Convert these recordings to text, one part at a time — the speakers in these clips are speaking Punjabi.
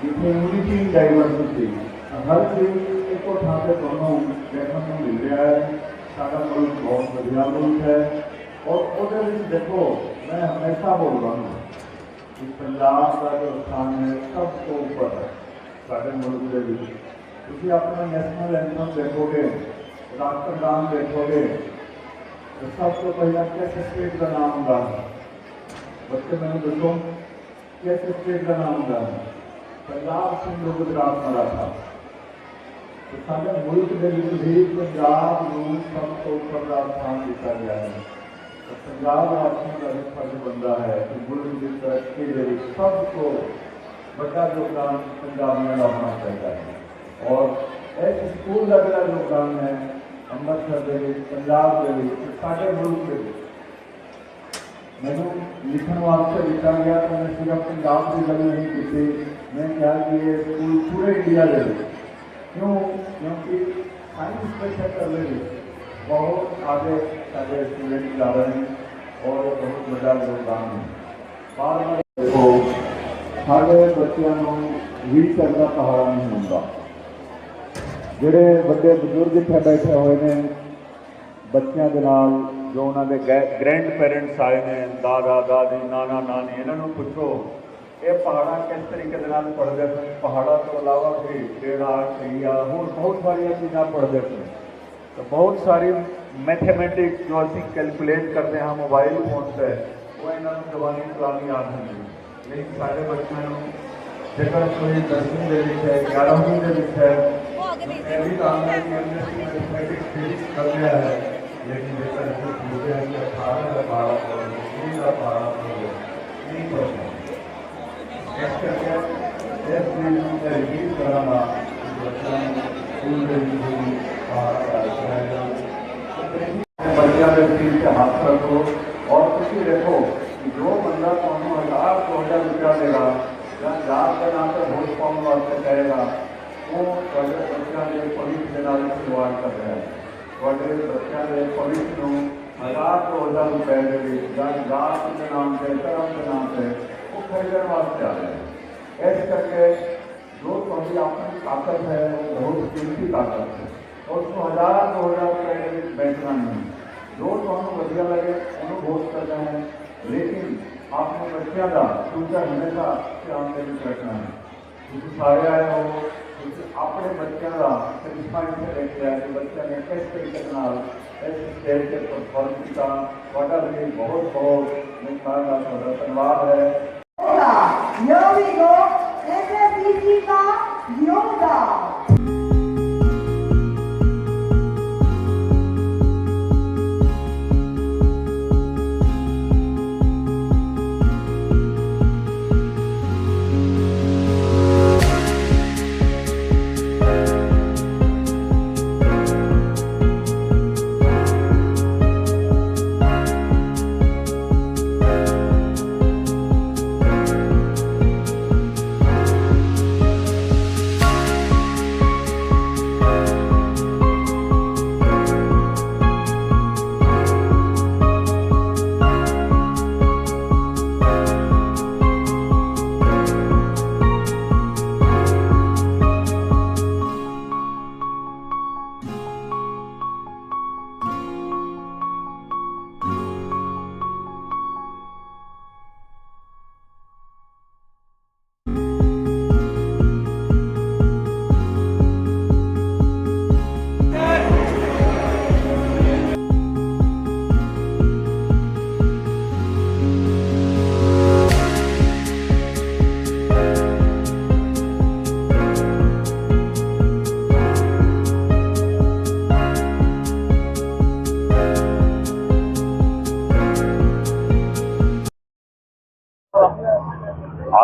यूनिटी डाइवर्सिटी हर चीज ਇੱਕੋ ਥਾਂ ਤੇ ਤੁਹਾਨੂੰ ਦੇਖਣ ਨੂੰ ਮਿਲ ਰਿਹਾ ਹੈ ਸਾਡਾ ਮੁਲਕ ਬਹੁਤ ਵਧੀਆ ਮੁਲਕ ਹੈ ਔਰ ਉਹਦੇ ਵਿੱਚ ਦੇਖੋ ਮੈਂ ਹਮੇਸ਼ਾ ਬੋਲਦਾ ਹਾਂ ਕਿ ਪੰਜਾਬ ਦਾ ਜੋ ਸਥਾਨ ਹੈ ਸਭ ਤੋਂ ਉੱਪਰ ਹੈ ਸਾਡੇ ਮੁਲਕ ਦੇ ਵਿੱਚ ਤੁਸੀਂ ਆਪਣਾ ਨੈਸ਼ਨਲ ਐਂਥਮ ਦੇਖੋਗੇ ਰਾਸ਼ਟਰਗਾਨ ਦੇਖੋਗੇ ਤਾਂ ਸਭ ਤੋਂ ਪਹਿਲਾਂ ਕਿਸ ਸਟੇਟ ਦਾ ਨਾਮ ਹੁੰਦਾ ਹੈ ਬੱਚੇ ਮੈਨੂੰ ਦੱਸੋ ਕਿਸ ਸਟੇਟ ਦਾ ਨਾਮ ਹੁੰਦਾ ਹੈ ਪੰਜਾਬ ਸਿੰਘ ਗੁਜਰਾਤ ਮਰਾਠਾ ਤੇ ਸਾਡੇ ਮੁਲਕ ਦੇ ਵਿੱਚ ਵੀ ਪੰਜਾਬ ਨੂੰ ਸਭ ਤੋਂ ਉੱਪਰ ਦਾ ਸਥਾਨ ਦਿੱਤਾ ਗਿਆ ਹੈ ਤਾਂ ਪੰਜਾਬ ਰਾਸ਼ਟਰ ਦਾ ਇੱਕ ਫਰਜ਼ ਬੰਦਾ ਹੈ ਕਿ ਮੁਲਕ ਦੀ ਤਰੱਕੀ ਦੇ ਵਿੱਚ ਸਭ ਤੋਂ ਵੱਡਾ ਯੋਗਦਾਨ ਪੰਜਾਬੀਆਂ ਦਾ ਹੋਣਾ ਚਾਹੀਦਾ ਹੈ ਔਰ ਇਸ ਸਕੂਲ ਦਾ ਜਿਹੜਾ ਯੋਗਦਾਨ ਹੈ ਅੰਮ੍ਰਿਤਸਰ ਦੇ ਵਿੱਚ ਪੰਜਾਬ ਦੇ ਲਿਖਣ ਵਾਸਤੇ ਲਿਖਿਆ ਗਿਆ ਤਾਂ ਮੈਂ ਸਿਰਫ ਪੰਜਾਬ ਦੀ ਗੱਲ ਨਹੀਂ ਕੀਤੀ ਮੈਂ ਕਿਹਾ ਕਿ ਇਹ ਸਕੂਲ ਪੂਰੇ ਇੰਡੀਆ ਦੇ ਵਿੱਚ ਕਿਉਂ? ਕਿਉਂਕਿ ਸਾਇੰਸ ਦੇ ਖੇਤਰ ਬਹੁਤ ਆਗੇ ਸਾਡੇ ਸਟੂਡੈਂਟ ਜਾ ਰਹੇ ਹਨ ਔਰ ਬਹੁਤ ਵੱਡਾ ਯੋਗਦਾਨ ਹੈ ਬਾਰ ਬਾਰ ਦੇਖੋ, ਸਾਡੇ ਬੱਚਿਆਂ ਨੂੰ ਵੀ ਕਰਦਾ ਪਹਾੜਾ ਨਹੀਂ ਹੁੰਦਾ। ਜਿਹੜੇ ਵੱਡੇ ਬਜ਼ੁਰਗ ਇੱਥੇ ਬੈਠੇ ਹੋਏ ਨੇ, ਬੱਚਿਆਂ ਦੇ ਨਾਲ ਜੋ ਉਹਨਾਂ ਦੇ ਗ੍ਰੈਂਡ ਪੈਰੈਂਟਸ ਆਏ ਨੇ, ਦਾਦਾ, ਦਾਦੀ, ਨਾਨਾ, ਨਾਨੀ, ਇਹਨਾਂ ਨੂੰ ਪੁੱਛੋ, ਇਹ ਪਹਾੜਾਂ ਕਿਸ ਤਰੀਕੇ ਦੇ ਨਾਲ ਪੜ੍ਹਦੇ ਸਨ? ਪਹਾੜਾਂ ਤੋਂ ਇਲਾਵਾ ਵੀ ਟੇੜਾ ਸਈਆ ਹੋਰ ਬਹੁਤ ਸਾਰੀਆਂ ਚੀਜ਼ਾਂ ਪੜ੍ਹਦੇ ਸਨ। ਤਾਂ ਬਹੁਤ ਸਾਰੀ ਮੈਥਮੈਟਿਕਸ ਜੋ ਅਸੀਂ ਕੈਲਕੂਲੇਟ ਕਰਦੇ ਹਾਂ ਮੋਬਾਈਲ ਫੋਨ ਤੇ, ਉਹ ਇਹਨਾਂ ਨੂੰ ਜ਼ਬਾਨੀ ਕਲਾਮੀ ਆ ਜਾਂਦੀ ਲੇਕਿਨ ਸਾਡੇ ਬੱਚਿਆਂ ਨੂੰ, ਜੇਕਰ ਕੋਈ ਦਸਵੀਂ ਦੇ ਵਿੱਚ ਹੈ 11ਵੀਂ ਦੇ ਵਿੱਚ ਹੈ, ਇਹ ਵੀ ਕੰਮ ਹੈ ਮੈਥਮੈਟਿਕਸ ਫਿਜ਼ਿਕਸ ਕਰ ਲਿਆ ਹੈ ਲੇਕਿਨ ਜੇਕਰ ਅਸੀਂ ਪੁੱਛਦੇ ਹਾਂ ਕਿ 18 ਦਾ ਪਾਰਾ ਕਰੋ 20 ਦਾ ਪਾਰਾ ਕਰੋ ਨਹੀਂ ਪੜ੍ਹਨਾ ਇਸ ਕਰਕੇ ਇਸ ਚੀਜ਼ ਨੂੰ ਮੈਂ ਰਿਪੀਟ ਕਰਾਂਗਾ ਕਿ ਬੱਚਿਆਂ ਨੂੰ ਸਕੂਲ ਦੇ ਵਿੱਚ ਵੀ ਪਾਰਾ ਕਰਨਾ ਬੱਚਿਆਂ ਦੇ ਸਿਰ ਤੇ ਹੱਥ ਰੱਖੋ ਔਰ ਤੁਸੀਂ ਦੇਖੋ ਕਿ ਜੋ ਬੰਦਾ ਤੁਹਾਨੂੰ ਹਜ਼ਾਰ ਦੋ ਹਜ਼ਾਰ ਰੁਪਇਆ ਦੇਗਾ ਜਾਂ ਹਜ਼ਾਰ ਦੇ ਨਾਮ ਤੇ ਵੋਟ ਪਾਉਣ ਵਾਸਤੇ ਕਹੇਗਾ ਉਹ ਤੁਹਾਡੇ ਬੱਚਿਆਂ ਦੇ ਭਵਿੱਖ ਦੇ ਨਾਲ ਖਿਲਵਾੜ ਕਰ ਰਿਹਾ ਹੈ ਤੁਹਾਡੇ ਬੱਚਿਆਂ ਦੇ ਭਵਿੱਖ ਨੂੰ ਹਜ਼ਾਰ ਦੋ ਹਜ਼ਾਰ ਰੁਪਏ ਦੇ ਵਿੱਚ ਜਾਂ ਜਾਤ ਦੇ ਨਾਮ ਤੇ ਧਰਮ ਦੇ ਨਾਮ ਤੇ ਉਹ ਖਰੀਦਣ ਵਾਸਤੇ ਆ ਰਹੇ ਹੈ ਇਸ ਕਰਕੇ ਜੋ ਤੁਹਾਡੀ ਆਪਣੀ ਤਾਕਤ ਹੈ ਉਹ ਬਹੁਤ ਕੀਮਤੀ ਤਾਕਤ ਹੈ ਉਸ ਨੂੰ ਹਜ਼ਾਰ ਦੋ ਹਜ਼ਾਰ ਰੁਪਏ ਦੇ ਵਿੱਚ ਬੈਠਣਾ ਨਹੀਂ ਜੋ ਤੁਹਾਨੂੰ ਵਧੀਆ ਲੱਗੇ ਉਹਨੂੰ ਵੋਟ ਕਰਨਾ ਹੈ ਲੇਕਿਨ ਆਪਣੇ ਬੱਚਿਆਂ ਦਾ ਫਿਊਚਰ ਹਮੇਸ਼ਾ ਧਿਆਨ ਦੇ ਵਿੱਚ ਰੱਖਣਾ ਹੈ ਤੁਸੀਂ ਸਾਰੇ ਆਏ ਹੋ ਤੁਸੀਂ ਆਪਣੇ ਬੱਚਿਆਂ ਦਾ ਸੈਟੀਸਫਾਈਡ ਤੇ ਦੇਖਿਆ ਕਿ ਬੱਚਿਆਂ ਨੇ ਕਿਸ ਤਰੀਕੇ ਨਾਲ ਇਸ ਸਟੇਜ ਤੇ ਪਰਫਾਰਮ ਕੀਤਾ ਤੁਹਾਡਾ ਵੀ ਬਹੁਤ ਬਹੁਤ ਮਿਹਰਬਾਨ ਦਾ ਤੁਹਾਡਾ ਧੰਨਵਾਦ ਹੈ Yoga. Here we go. SSBC का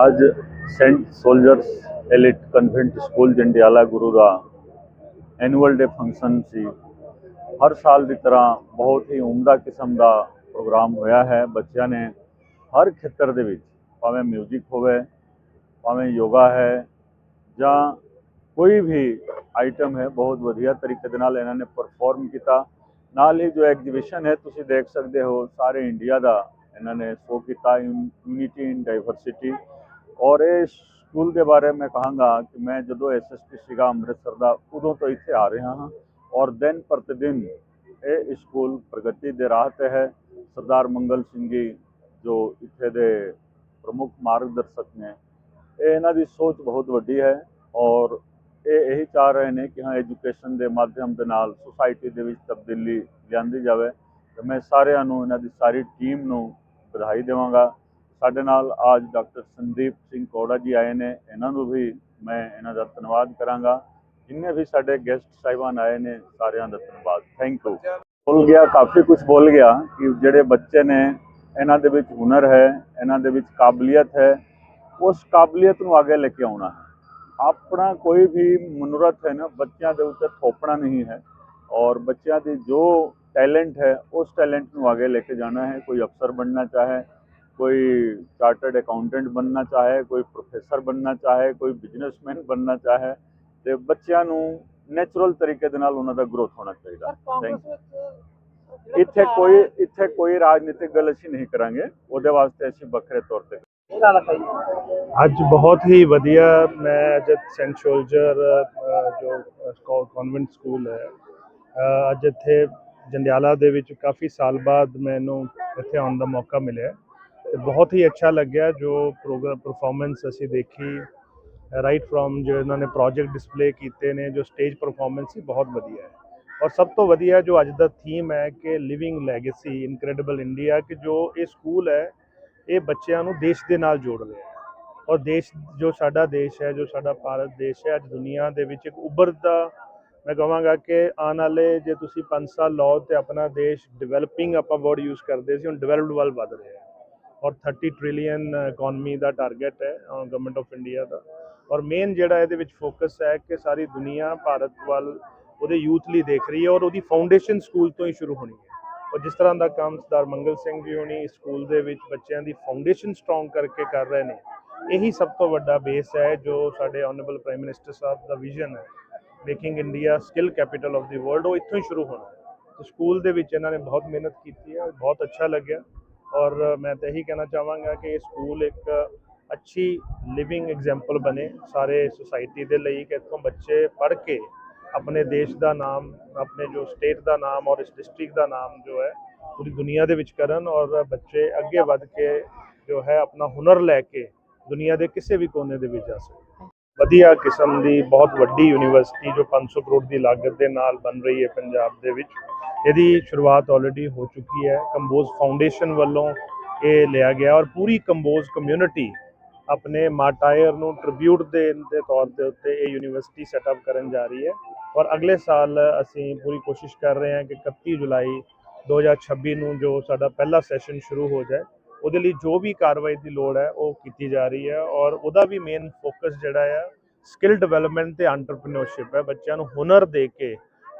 ਅੱਜ saint soldiers elite convent school Jandiala Guru ਦਾ ਐਨੂਅਲ ਡੇ ਫੰਕਸ਼ਨ ਸੀ। ਹਰ ਸਾਲ ਦੀ ਤਰ੍ਹਾਂ ਬਹੁਤ ਹੀ ਉਮਦਾ ਕਿਸਮ ਦਾ ਪ੍ਰੋਗਰਾਮ ਹੋਇਆ ਹੈ। ਬੱਚਿਆਂ ਨੇ ਹਰ ਖੇਤਰ ਦੇ ਵਿੱਚ ਭਾਵੇਂ 뮤직 ਹੋਵੇ, ਭਾਵੇਂ ਯੋਗਾ ਹੈ ਜਾਂ ਕੋਈ ਵੀ ਆਈਟਮ ਹੈ, ਬਹੁਤ ਵਧੀਆ ਤਰੀਕੇ ਦੇ ਨਾਲ ਇਹਨਾਂ ਨੇ ਪਰਫਾਰਮ ਕੀਤਾ। ਨਾਲ ਹੀ ਜੋ ਐਗਜੀਬਿਸ਼ਨ ਹੈ, ਤੁਸੀਂ ਦੇਖ ਸਕਦੇ ਹੋ, ਸਾਰੇ ਇੰਡੀਆ ਦਾ ਇਹਨਾਂ ਨੇ ਸ਼ੋ ਕੀਤਾ। ਯੂਨਿਟੀ ਇਨ ਡਾਈਵਰਸਿਟੀ ਔਰ ਇਹ ਸਕੂਲ ਦੇ ਬਾਰੇ ਮੈਂ ਕਹਾਂਗਾ ਕਿ ਮੈਂ ਜਦੋਂ ਐਸਐਸਪੀ ਸੀਗਾ ਅੰਮ੍ਰਿਤਸਰ ਦਾ, ਉਦੋਂ ਤੋਂ ਇੱਥੇ ਆ ਰਿਹਾ ਹਾਂ ਔਰ ਦਿਨ ਪ੍ਰਤੀ ਦਿਨ ਇਹ ਸਕੂਲ ਪ੍ਰਗਤੀ ਦੇ ਰਾਹ ਤੇ ਹੈ। ਸਰਦਾਰ ਮੰਗਲ ਸਿੰਘ ਜੀ ਜੋ ਇੱਥੇ ਦੇ ਪ੍ਰਮੁੱਖ ਮਾਰਗਦਰਸ਼ਕ ਨੇ, ਇਹ ਇਹਨਾਂ ਦੀ ਸੋਚ ਬਹੁਤ ਵੱਡੀ ਹੈ ਔਰ ਇਹ ਇਹੀ ਚਾਹ ਰਹੇ ਨੇ ਕਿ ਹਾਂ ਐਜੂਕੇਸ਼ਨ ਦੇ ਮਾਧਿਅਮ ਦੇ ਨਾਲ ਸੁਸਾਇਟੀ ਦੇ ਵਿੱਚ ਤਬਦੀਲੀ ਲਿਆਂਦੀ ਜਾਵੇ। ਤੇ ਮੈਂ ਸਾਰਿਆਂ ਨੂੰ, ਇਹਨਾਂ ਦੀ ਸਾਰੀ ਟੀਮ ਨੂੰ ਵਧਾਈ ਦੇਵਾਂਗਾ। ਸਾਡੇ ਨਾਲ ਅੱਜ ਡਾਕਟਰ ਸੰਦੀਪ ਸਿੰਘ ਕੋੜਾ ਜੀ ਆਏ ਨੇ। ਇਹਨਾਂ ਨੂੰ ਵੀ ਮੈਂ ਇਹਨਾਂ ਦਾ ਧੰਨਵਾਦ ਕਰਾਂਗਾ। ਜਿੰਨੇ ਵੀ ਸਾਡੇ ਗੈਸਟ ਸਾਹਿਬਾਨ ਆਏ ਨੇ, ਸਾਰਿਆਂ ਦਾ ਧੰਨਵਾਦ। ਥੈਂਕ ਯੂ ਬੋਲ ਗਿਆ, ਕਾਫੀ ਕੁਝ ਬੋਲ ਗਿਆ ਕਿ ਜਿਹੜੇ ਬੱਚੇ ਨੇ, ਇਹਨਾਂ ਦੇ ਵਿੱਚ ਹੁਨਰ ਹੈ, ਇਹਨਾਂ ਦੇ ਵਿੱਚ ਕਾਬਲੀਅਤ ਹੈ। ਉਸ ਕਾਬਲੀਅਤ ਨੂੰ ਅੱਗੇ ਲੈ ਕੇ ਆਉਣਾ ਹੈ। ਆਪਣਾ ਕੋਈ ਵੀ ਮਨੋਰਥ ਹੈ ਨਾ, ਬੱਚਿਆਂ ਦੇ ਉੱਤੇ ਥੋਪਣਾ ਨਹੀਂ ਹੈ। ਔਰ ਬੱਚਿਆਂ ਦੀ ਜੋ ਟੈਲੈਂਟ ਹੈ, ਉਸ ਟੈਲੈਂਟ ਨੂੰ ਅੱਗੇ ਲੈ ਕੇ ਜਾਣਾ ਹੈ। ਕੋਈ ਅਫਸਰ ਬਣਨਾ ਚਾਹੇ ਕੋਈ ਚਾਰਟਰਡ ਅਕਾਊਂਟੈਂਟ ਬਣਨਾ ਚਾਹੇ ਕੋਈ ਪ੍ਰੋਫੈਸਰ ਬਣਨਾ ਚਾਹੇ ਕੋਈ ਬਿਜ਼ਨਸਮੈਨ ਬਣਨਾ ਚਾਹੇ ਤੇ ਬੱਚਿਆਂ ਨੂੰ ਨੈਚੁਰਲ ਤਰੀਕੇ ਦੇ ਨਾਲ ਉਹਨਾਂ ਦਾ ਗਰੋਥ ਹੋਣਾ ਚਾਹੀਦਾ. ਇੱਥੇ ਕੋਈ ਇੱਥੇ ਕੋਈ ਰਾਜਨੀਤਿਕ ਗੱਲ ਅਸੀਂ ਨਹੀਂ ਕਰਾਂਗੇ ਉਹਦੇ ਵਾਸਤੇ ਅਸੀਂ ਵੱਖਰੇ ਤੌਰ ਤੇ ਅੱਜ ਬਹੁਤ ਹੀ ਵਧੀਆ ਮੈਂ ਅੱਜ ਸੈਂਟ ਸ਼ੋਲਜਰ ਜੋ ਕਨਵੈਂਟ ਸਕੂਲ ਹੈ ਅੱਜ ਇੱਥੇ ਜੰਡਿਆਲਾ ਦੇ ਵਿੱਚ ਕਾਫੀ ਸਾਲ ਬਾਅਦ ਮੈਨੂੰ ਇੱਥੇ ਆਉਣ ਦਾ ਮੌਕਾ ਮਿਲਿਆ। ਬਹੁਤ ਹੀ ਅੱਛਾ ਲੱਗਿਆ ਜੋ ਪ੍ਰੋਗਰਾਮ ਪਰਫਾਰਮੈਂਸ ਅਸੀਂ ਦੇਖੀ। ਰਾਈਟ ਫਰੋਮ ਜੋ ਇਹਨਾਂ ਨੇ ਪ੍ਰੋਜੈਕਟ ਡਿਸਪਲੇ ਕੀਤੇ ਨੇ, ਜੋ ਸਟੇਜ ਪਰਫਾਰਮੈਂਸ ਸੀ, ਬਹੁਤ ਵਧੀਆ ਹੈ। ਔਰ ਸਭ ਤੋਂ ਵਧੀਆ ਜੋ ਅੱਜ ਦਾ ਥੀਮ ਹੈ ਕਿ ਲਿਵਿੰਗ ਲੈਗੇਸੀ ਇਨਕ੍ਰੈਡੀਬਲ ਇੰਡੀਆ ਕਿ ਜੋ ਇਹ ਸਕੂਲ ਹੈ, ਇਹ ਬੱਚਿਆਂ ਨੂੰ ਦੇਸ਼ ਦੇ ਨਾਲ ਜੋੜ ਰਿਹਾ ਹੈ। ਔਰ ਦੇਸ਼, ਜੋ ਸਾਡਾ ਦੇਸ਼ ਹੈ, ਜੋ ਸਾਡਾ ਭਾਰਤ ਦੇਸ਼ ਹੈ, ਅੱਜ ਦੁਨੀਆ ਦੇ ਵਿੱਚ ਇੱਕ ਉੱਭਰਦਾ, ਮੈਂ ਕਹਾਂਗਾ ਕਿ ਆਉਣ ਵਾਲੇ ਜੇ ਤੁਸੀਂ 5 ਸਾਲ ਲਓ ਤੇ ਆਪਣਾ ਦੇਸ਼ ਡਿਵੈਲਪਿੰਗ ਆਪਾਂ ਵਰਡ ਯੂਜ਼ ਕਰਦੇ ਸੀ, ਹੁਣ ਡਿਵੈਲਪਡ ਵੱਲ ਵੱਧ ਰਿਹਾ ਹੈ। ਔਰ 30 ਟ੍ਰਿਲੀਅਨ ਇਕਨੋਮੀ ਦਾ ਟਾਰਗੇਟ ਹੈ ਗਵਰਨਮੈਂਟ ਆਫ ਇੰਡੀਆ ਦਾ। ਔਰ ਮੇਨ ਜਿਹੜਾ ਇਹਦੇ ਵਿੱਚ ਫੋਕਸ ਹੈ ਕਿ ਸਾਰੀ ਦੁਨੀਆ ਭਾਰਤ ਵੱਲ ਉਹਦੇ ਯੂਥ ਲਈ ਦੇਖ ਰਹੀ ਹੈ ਔਰ ਉਹਦੀ ਫਾਊਂਡੇਸ਼ਨ ਸਕੂਲ ਤੋਂ ਹੀ ਸ਼ੁਰੂ ਹੋਣੀ ਹੈ। ਔਰ ਜਿਸ ਤਰ੍ਹਾਂ ਦਾ ਕੰਮ ਸਰਦਾਰ ਮੰਗਲ ਸਿੰਘ ਜੀ ਹੋਣੀ ਸਕੂਲ ਦੇ ਵਿੱਚ ਬੱਚਿਆਂ ਦੀ ਫਾਊਂਡੇਸ਼ਨ ਸਟਰੋਂਗ ਕਰਕੇ ਕਰ ਰਹੇ ਨੇ, ਇਹੀ ਸਭ ਤੋਂ ਵੱਡਾ ਬੇਸ ਹੈ ਜੋ ਸਾਡੇ ਆਨਰੇਬਲ ਪ੍ਰਾਈਮ ਮਿਨਿਸਟਰ ਸਾਹਿਬ ਦਾ ਵਿਜ਼ਨ ਹੈ। Making India skill capital of the world ਉਹ ਇੱਥੋਂ ਹੀ ਸ਼ੁਰੂ ਹੋਣਾ। ਹੈ ਸਕੂਲ ਦੇ ਵਿੱਚ ਇਹਨਾਂ ਨੇ ਬਹੁਤ ਮਿਹਨਤ ਕੀਤੀ ਹੈ, ਬਹੁਤ ਅੱਛਾ ਲੱਗਿਆ। ਔਰ ਮੈਂ ਤਾਂ ਇਹੀ ਕਹਿਣਾ ਚਾਹਾਂਗਾ ਕਿ ਇਹ ਸਕੂਲ ਇੱਕ ਅੱਛੀ ਲਿਵਿੰਗ ਐਗਜ਼ਾਮਪਲ ਬਣੇ ਸਾਰੇ ਸੁਸਾਇਟੀ ਦੇ ਲਈ ਕਿ ਇੱਥੋਂ ਬੱਚੇ ਪੜ੍ਹ ਕੇ ਆਪਣੇ ਦੇਸ਼ ਦਾ ਨਾਮ, ਆਪਣੇ ਜੋ ਸਟੇਟ ਦਾ ਨਾਮ ਔਰ ਇਸ ਡਿਸਟ੍ਰਿਕਟ ਦਾ ਨਾਮ ਜੋ ਹੈ, ਪੂਰੀ ਦੁਨੀਆ ਦੇ ਵਿੱਚ ਕਰਨ ਔਰ ਬੱਚੇ ਅੱਗੇ ਵੱਧ ਕੇ ਜੋ ਹੈ ਆਪਣਾ ਹੁਨਰ ਲੈ ਕੇ ਦੁਨੀਆ ਦੇ ਕਿਸੇ ਵੀ ਕੋਨੇ ਦੇ ਵਿੱਚ ਜਾ ਸਕਣ। ਵਧੀਆ ਕਿਸਮ ਦੀ ਬਹੁਤ ਵੱਡੀ ਯੂਨੀਵਰਸਿਟੀ ਜੋ 500 ਕਰੋੜ ਦੀ ਲਾਗਤ ਦੇ ਨਾਲ ਬਣ ਰਹੀ ਹੈ ਪੰਜਾਬ ਦੇ ਵਿੱਚ। ਇਹਦੀ ਸ਼ੁਰੂਆਤ ਆਲਰੇਡੀ ਹੋ ਚੁੱਕੀ ਹੈ। ਕੰਬੋਜ਼ ਫਾਊਂਡੇਸ਼ਨ ਵੱਲੋਂ ਇਹ ਲਿਆ ਗਿਆ ਔਰ ਪੂਰੀ ਕੰਬੋਜ਼ ਕਮਿਊਨਿਟੀ ਆਪਣੇ ਮਾਟਾਇਰ ਨੂੰ ਟ੍ਰਿਬਿਊਟ ਦੇਣ ਦੇ ਤੌਰ ਦੇ ਉੱਤੇ ਇਹ ਯੂਨੀਵਰਸਿਟੀ ਸੈਟਅਪ ਕਰਨ ਜਾ ਰਹੀ ਹੈ। ਔਰ ਅਗਲੇ ਸਾਲ ਅਸੀਂ ਪੂਰੀ ਕੋਸ਼ਿਸ਼ ਕਰ ਰਹੇ ਹਾਂ ਕਿ 31 ਜੁਲਾਈ 2026 ਨੂੰ ਜੋ ਸਾਡਾ ਪਹਿਲਾ ਸੈਸ਼ਨ ਸ਼ੁਰੂ ਹੋ ਜਾਏ, ਉਹਦੇ ਲਈ ਜੋ ਵੀ ਕਾਰਵਾਈ ਦੀ ਲੋੜ ਹੈ, ਉਹ ਕੀਤੀ ਜਾ ਰਹੀ ਹੈ। ਔਰ ਉਹਦਾ ਵੀ ਮੇਨ ਫੋਕਸ ਜਿਹੜਾ ਆ ਸਕਿੱਲ ਡਿਵੈਲਪਮੈਂਟ ਤੇ ਐਂਟਰਪ੍ਰੀਨਿਓਰਸ਼ਿਪ ਹੈ। ਬੱਚਿਆਂ ਨੂੰ ਹੁਨਰ ਦੇ ਕੇ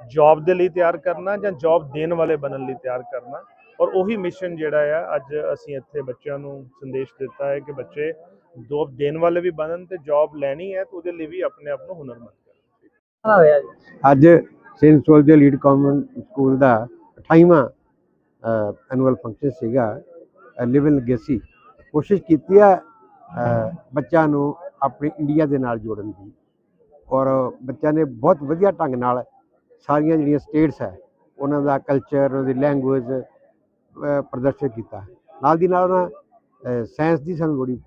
ਜੌਬ ਦੇ ਲਈ ਤਿਆਰ ਕਰਨਾ ਜਾਂ ਜੌਬ ਦੇਣ ਵਾਲੇ ਬਣਨ ਲਈ ਤਿਆਰ ਕਰਨਾ। ਔਰ ਉਹੀ ਮਿਸ਼ਨ ਜਿਹੜਾ ਆ ਅੱਜ ਅਸੀਂ ਇੱਥੇ ਬੱਚਿਆਂ ਨੂੰ ਸੰਦੇਸ਼ ਦਿੱਤਾ ਹੈ ਕਿ ਬੱਚੇ ਜੌਬ ਦੇਣ ਵਾਲੇ ਵੀ ਬਣਨ ਤੇ ਜੌਬ ਲੈਣੀ ਹੈ ਤਾਂ ਉਹਦੇ ਲਈ ਵੀ ਆਪਣੇ ਆਪ ਨੂੰ ਹੁਨਰਮੰਦ ਕਰਨ। ਅੱਜ saint soldier elite convent school ਦਾ 28ਵਾਂ ਐਨੂਅਲ ਫੰਕਸ਼ਨ ਸੀਗਾ। ਲਿਵਿੰਗ ਲੈਗੇਸੀ ਕੋਸ਼ਿਸ਼ ਕੀਤੀ ਹੈ ਬੱਚਿਆਂ ਨੂੰ ਆਪਣੀ ਇੰਡੀਆ ਦੇ ਨਾਲ ਜੋੜਨ ਦੀ। ਔਰ ਬੱਚਿਆਂ ਨੇ ਬਹੁਤ ਵਧੀਆ ਢੰਗ ਨਾਲ ਸਾਰੀਆਂ ਜਿਹੜੀਆਂ ਸਟੇਟਸ ਹੈ, ਉਹਨਾਂ ਦਾ ਕਲਚਰ ਉਹਨਾਂ ਦੀ ਲੈਂਗੁਏਜ ਪ੍ਰਦਰਸ਼ਿਤ ਕੀਤਾ ਨਾਲ ਦੀ ਨਾਲ ਉਹਨਾਂ ਸਾਇੰਸ ਦੀ ਸਾਨੂੰ ਲੋੜੀ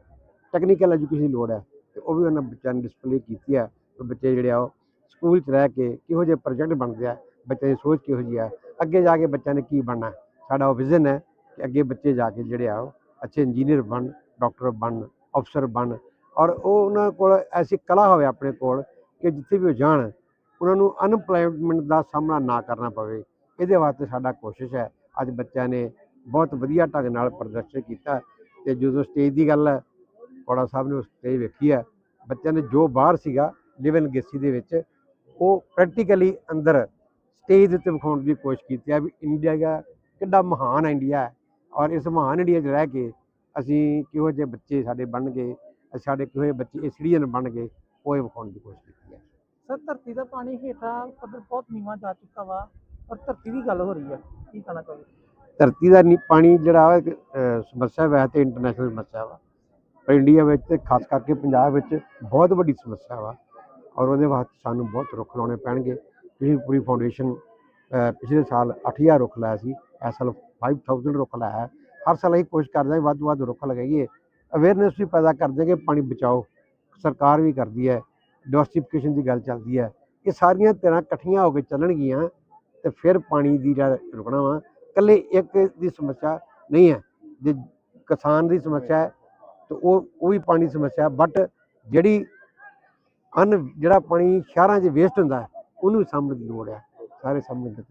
ਟੈਕਨੀਕਲ ਐਜੂਕੇਸ਼ਨ ਦੀ ਲੋੜ ਹੈ ਤੇ ਉਹ ਵੀ ਉਹਨਾਂ ਬੱਚਿਆਂ ਨੇ ਡਿਸਪਲੇ ਕੀਤੀ ਹੈ ਕਿ ਬੱਚੇ ਜਿਹੜੇ ਆ ਉਹ ਸਕੂਲ 'ਚ ਰਹਿ ਕੇ ਕਿਹੋ ਜਿਹੇ ਪ੍ਰੋਜੈਕਟ ਬਣਦੇ ਆ ਬੱਚਿਆਂ ਦੀ ਸੋਚ ਕਿਹੋ ਜਿਹੀ ਆ ਅੱਗੇ ਜਾ ਕੇ ਬੱਚਿਆਂ ਨੇ ਕੀ ਬਣਨਾ ਸਾਡਾ ਉਹ ਵਿਜ਼ਨ ਹੈ ਕਿ ਅੱਗੇ ਬੱਚੇ ਜਾ ਕੇ ਜਿਹੜੇ ਆ ਉਹ ਅੱਛੇ ਇੰਜੀਨੀਅਰ ਬਣ ਡਾਕਟਰ ਬਣ ਅਫਸਰ ਬਣ। ਔਰ ਉਹ ਉਹਨਾਂ ਕੋਲ ਐਸੀ ਕਲਾ ਹੋਵੇ ਆਪਣੇ ਕੋਲ ਕਿ ਜਿੱਥੇ ਵੀ ਉਹ ਜਾਣ ਉਹਨਾਂ ਨੂੰ ਅਨਪਲਾਇਮੈਂਟ ਦਾ ਸਾਹਮਣਾ ਨਾ ਕਰਨਾ ਪਵੇ। ਇਹਦੇ ਵਾਸਤੇ ਸਾਡਾ ਕੋਸ਼ਿਸ਼ ਹੈ। ਅੱਜ ਬੱਚਿਆਂ ਨੇ ਬਹੁਤ ਵਧੀਆ ਢੰਗ ਨਾਲ ਪ੍ਰਦਰਸ਼ਨ ਕੀਤਾ ਤੇ ਜਦੋਂ ਸਟੇਜ ਦੀ ਗੱਲ ਹੈ, ਕੋੜਾ ਸਾਹਿਬ ਨੇ ਉਹ ਸਟੇਜ ਵੇਖੀ ਹੈ, ਬੱਚਿਆਂ ਨੇ ਜੋ ਬਾਹਰ ਸੀਗਾ ਲਿਵਨ ਗੇਸੀ ਦੇ ਵਿੱਚ, ਉਹ ਪ੍ਰੈਕਟੀਕਲੀ ਅੰਦਰ ਸਟੇਜ ਦੇ ਉੱਤੇ ਵਿਖਾਉਣ ਦੀ ਕੋਸ਼ਿਸ਼ ਕੀਤੀ ਹੈ ਵੀ ਇੰਡੀਆ ਦਾ ਕਿੱਡਾ ਮਹਾਨ ਇੰਡੀਆ ਹੈ। ਔਰ ਇਸ ਮਹਾਨ ਇੰਡੀਆ 'ਚ ਰਹਿ ਕੇ ਅਸੀਂ ਕਿਹੋ ਜਿਹੇ ਬੱਚੇ ਸਾਡੇ ਬਣਨਗੇ ਸਾਡੇ ਕਿਹੋ ਜਿਹੇ ਬੱਚੇ ਸਿਟੀਜ਼ਨ ਬਣਨਗੇ, ਉਹ ਇਹ ਵਿਖਾਉਣ ਦੀ ਕੋਸ਼ਿਸ਼ ਕੀਤੀ ਹੈ। ਸਰ ਧਰਤੀ ਦਾ ਪਾਣੀ ਹੇਠਾਂ ਪੱਧਰ ਬਹੁਤ ਨੀਵਾਂ ਜਾ ਚੁੱਕਾ ਵਾ ਔਰ ਧਰਤੀ ਦੀ ਗੱਲ ਹੋ ਰਹੀ ਹੈ। ਕੀ ਕਹਿਣਾ ਚਾਹੋਗੇ? ਧਰਤੀ ਦਾ ਨੀ- ਪਾਣੀ ਜਿਹੜਾ ਵਾ ਇੱਕ, ਅਹ, ਸਮੱਸਿਆ ਵੈਸੇ ਤੇ ਇੰਟਰਨੈਸ਼ਨਲ ਸਮੱਸਿਆ ਵਾ। ਪਰ ਇੰਡੀਆ ਵਿੱਚ ਤੇ ਖਾਸ ਕਰਕੇ ਪੰਜਾਬ ਵਿੱਚ ਬਹੁਤ ਵੱਡੀ ਸਮੱਸਿਆ ਵਾ ਔਰ ਉਹਦੇ ਵਾਸਤੇ ਸਾਨੂੰ ਬਹੁਤ ਰੁੱਖ ਲਾਉਣੇ ਪੈਣਗੇ। ਪਿਛਲੀ ਪੂਰੀ ਫਾਊਂਡੇਸ਼ਨ ਪਿਛਲੇ ਸਾਲ 8000 ਰੁੱਖ ਲਾਇਆ ਸੀ ਇਸ ਸਾਲ 5000 ਰੁੱਖ ਲਾਇਆ ਹੈ। ਹਰ ਸਾਲ ਅਸੀਂ ਕੋਸ਼ਿਸ਼ ਕਰਦੇ ਹਾਂ ਵੀ ਵੱਧ ਤੋਂ ਵੱਧ ਰੁੱਖ ਲਗਾਈਏ। ਅਵੇਅਰਨੈਸ ਵੀ ਪੈਦਾ ਕਰਦੇ ਕਿ ਪਾਣੀ ਬਚਾਓ। ਸਰਕਾਰ ਵੀ ਕਰਦੀ ਹੈ। ਡਿਵਰਸਿਫਿਕੇਸ਼ਨ ਦੀ ਗੱਲ ਚੱਲਦੀ ਹੈ, ਇਹ ਸਾਰੀਆਂ ਤਰ੍ਹਾਂ ਇਕੱਠੀਆਂ ਹੋ ਕੇ ਚੱਲਣਗੀਆਂ ਤੇ ਫਿਰ ਪਾਣੀ ਦੀ ਜਿਹੜਾ ਰੁਕਣਾ ਵਾ, ਇਕੱਲੇ ਇੱਕ ਦੀ ਸਮੱਸਿਆ ਨਹੀਂ ਹੈ, ਜੇ ਕਿਸਾਨ ਦੀ ਸਮੱਸਿਆ ਹੈ, ਤੇ ਉਹ ਉਹ ਵੀ ਪਾਣੀ ਦੀ ਸਮੱਸਿਆ ਬਟ ਜਿਹੜੀ ਅਨ, ਜਿਹੜਾ ਪਾਣੀ ਸ਼ਹਿਰਾਂ 'ਚ ਵੇਸਟ ਹੁੰਦਾ ਉਹਨੂੰ ਵੀ ਸਾਂਭਣ ਦੀ ਲੋੜ ਹੈ, ਸਾਰੇ ਸਮਝਦੇ